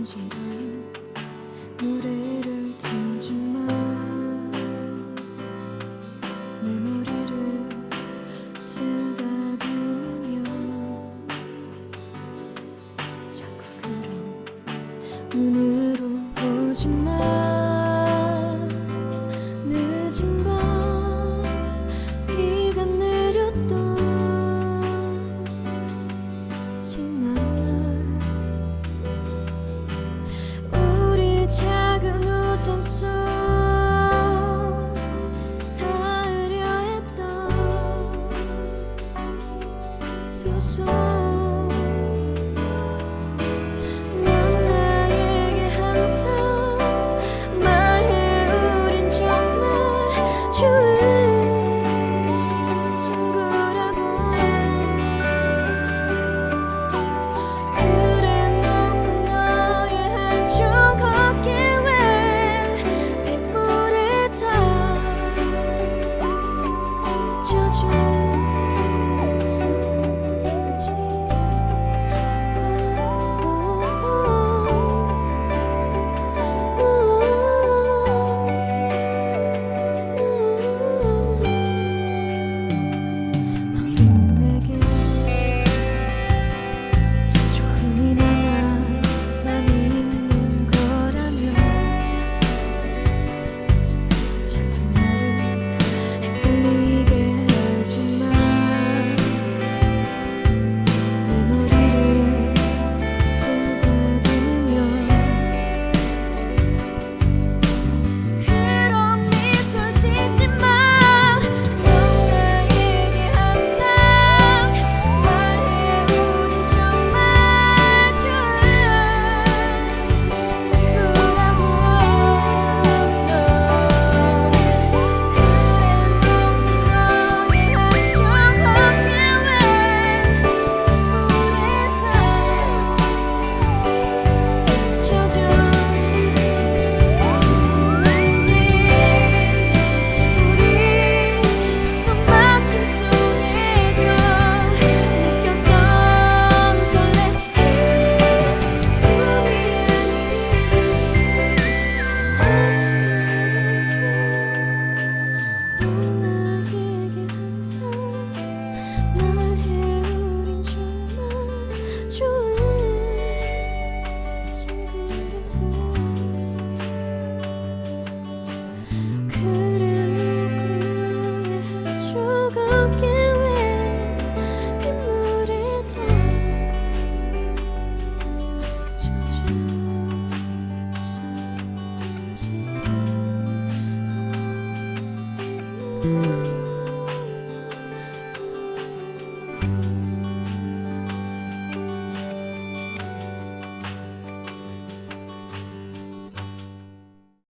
없는지 노래를 듣지마. 내 머리를 쓰다듬으면 자꾸 그런 눈을 说。Mm-hmm.